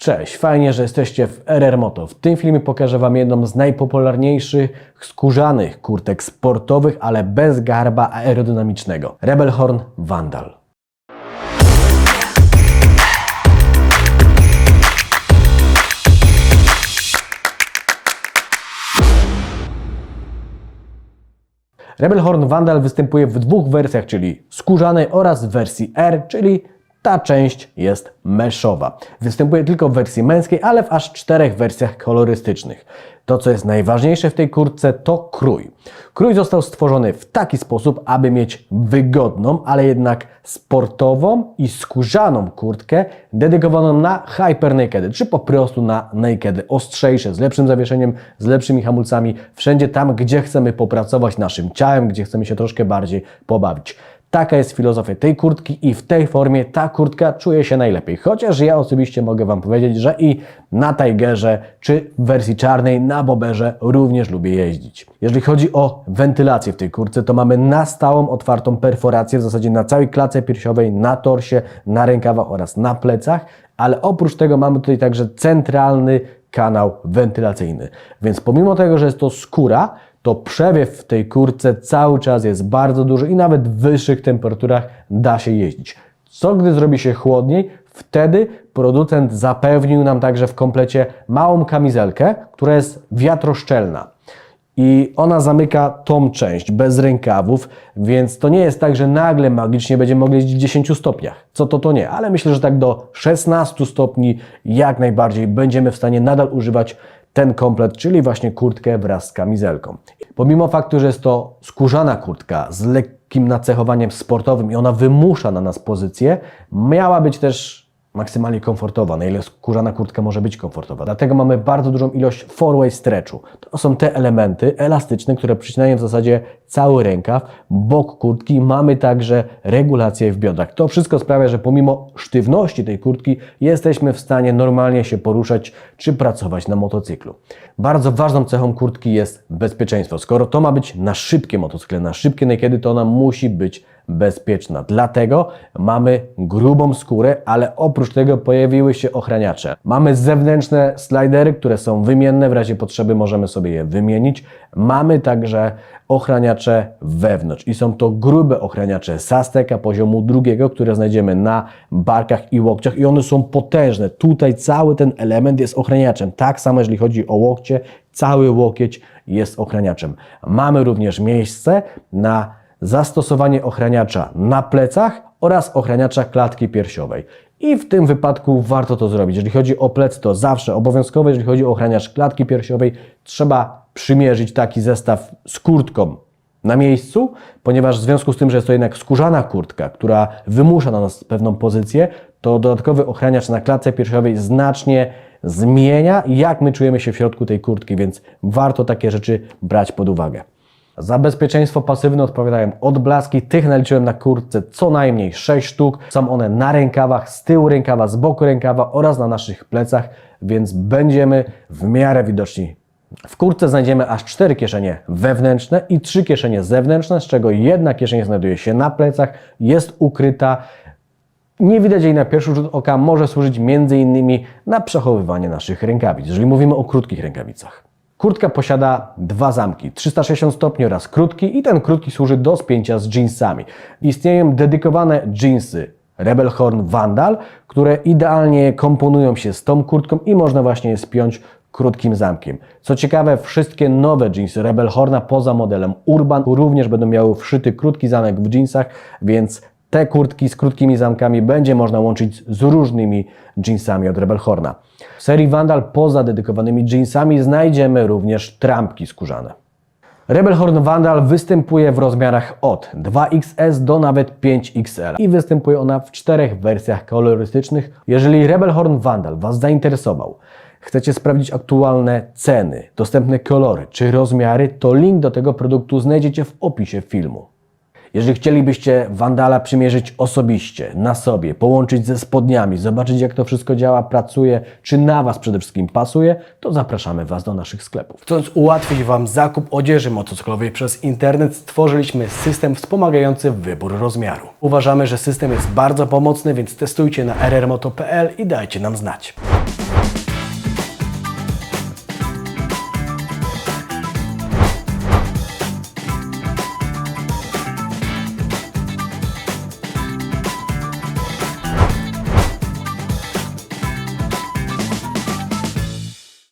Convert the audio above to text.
Cześć, fajnie, że jesteście w RR Moto. W tym filmie pokażę Wam jedną z najpopularniejszych skórzanych kurtek sportowych, ale bez garba aerodynamicznego. Rebelhorn Vandal. Rebelhorn Vandal występuje w dwóch wersjach, czyli skórzanej oraz w wersji R, czyli ta część jest meszowa. Występuje tylko w wersji męskiej, ale w aż czterech wersjach kolorystycznych. To, co jest najważniejsze w tej kurtce, to krój. Krój został stworzony w taki sposób, aby mieć wygodną, ale jednak sportową i skórzaną kurtkę dedykowaną na hyper nakedy, czy po prostu na nakedy. Ostrzejsze, z lepszym zawieszeniem, z lepszymi hamulcami, wszędzie tam, gdzie chcemy popracować naszym ciałem, gdzie chcemy się troszkę bardziej pobawić. Taka jest filozofia tej kurtki i w tej formie ta kurtka czuje się najlepiej. Chociaż ja osobiście mogę Wam powiedzieć, że i na Tigerze czy w wersji czarnej na Boberze również lubię jeździć. Jeżeli chodzi o wentylację w tej kurtce, to mamy na stałą otwartą perforację w zasadzie na całej klatce piersiowej, na torsie, na rękawach oraz na plecach, ale oprócz tego mamy tutaj także centralny kanał wentylacyjny. Więc pomimo tego, że jest to skóra, to przewiew w tej kurtce cały czas jest bardzo duży i nawet w wyższych temperaturach da się jeździć. Co gdy zrobi się chłodniej? Wtedy producent zapewnił nam także w komplecie małą kamizelkę, która jest wiatroszczelna. I ona zamyka tą część bez rękawów, więc to nie jest tak, że nagle magicznie będziemy mogli jeździć w 10 stopniach. Co to to nie, ale myślę, że tak do 16 stopni jak najbardziej będziemy w stanie nadal używać ten komplet, czyli właśnie kurtkę wraz z kamizelką. Pomimo faktu, że jest to skórzana kurtka z lekkim nacechowaniem sportowym i ona wymusza na nas pozycję, miała być też maksymalnie komfortowa, na ile skórzana kurtka może być komfortowa. Dlatego mamy bardzo dużą ilość four-way stretchu. To są te elementy elastyczne, które przycinają w zasadzie cały rękaw, bok kurtki. Mamy także regulację w biodrach. To wszystko sprawia, że pomimo sztywności tej kurtki jesteśmy w stanie normalnie się poruszać czy pracować na motocyklu. Bardzo ważną cechą kurtki jest bezpieczeństwo. Skoro to ma być na szybkie motocykle, na szybkie niekiedy, to ona musi być bezpieczna. Dlatego mamy grubą skórę, ale oprócz tego pojawiły się ochraniacze. Mamy zewnętrzne slidery, które są wymienne, w razie potrzeby możemy sobie je wymienić. Mamy także ochraniacze wewnątrz i są to grube ochraniacze Sasteka poziomu drugiego, które znajdziemy na barkach i łokciach i one są potężne. Tutaj cały ten element jest ochraniaczem. Tak samo jeżeli chodzi o łokcie, cały łokieć jest ochraniaczem. Mamy również miejsce na zastosowanie ochraniacza na plecach oraz ochraniacza klatki piersiowej. I w tym wypadku warto to zrobić. Jeżeli chodzi o plec, to zawsze obowiązkowe. Jeżeli chodzi o ochraniacz klatki piersiowej, trzeba przymierzyć taki zestaw z kurtką na miejscu, ponieważ w związku z tym, że jest to jednak skórzana kurtka, która wymusza na nas pewną pozycję, to dodatkowy ochraniacz na klatce piersiowej znacznie zmienia, jak my czujemy się w środku tej kurtki, więc warto takie rzeczy brać pod uwagę. Za bezpieczeństwo pasywne odpowiadają odblaski. Tych naliczyłem na kurtce co najmniej 6 sztuk. Są one na rękawach, z tyłu rękawa, z boku rękawa oraz na naszych plecach, więc będziemy w miarę widoczni. W kurtce znajdziemy aż 4 kieszenie wewnętrzne i 3 kieszenie zewnętrzne, z czego jedna kieszeń znajduje się na plecach, jest ukryta. Nie widać jej na pierwszy rzut oka, może służyć m.in. na przechowywanie naszych rękawic, jeżeli mówimy o krótkich rękawicach. Kurtka posiada dwa zamki, 360 stopni oraz krótki i ten krótki służy do spięcia z jeansami. Istnieją dedykowane jeansy Rebelhorn Vandal, które idealnie komponują się z tą kurtką i można właśnie je spiąć krótkim zamkiem. Co ciekawe, wszystkie nowe jeansy Rebelhorna poza modelem Urban również będą miały wszyty krótki zamek w jeansach, więc te kurtki z krótkimi zamkami będzie można łączyć z różnymi jeansami od Rebelhorna. W serii Vandal poza dedykowanymi jeansami znajdziemy również trampki skórzane. Rebelhorn Vandal występuje w rozmiarach od 2XS do nawet 5XL i występuje ona w czterech wersjach kolorystycznych. Jeżeli Rebelhorn Vandal Was zainteresował, chcecie sprawdzić aktualne ceny, dostępne kolory czy rozmiary, to link do tego produktu znajdziecie w opisie filmu. Jeżeli chcielibyście Wandala przymierzyć osobiście, na sobie, połączyć ze spodniami, zobaczyć jak to wszystko działa, pracuje, czy na Was przede wszystkim pasuje, to zapraszamy Was do naszych sklepów. Chcąc ułatwić Wam zakup odzieży motocyklowej przez internet, stworzyliśmy system wspomagający wybór rozmiaru. Uważamy, że system jest bardzo pomocny, więc testujcie na rrmoto.pl i dajcie nam znać.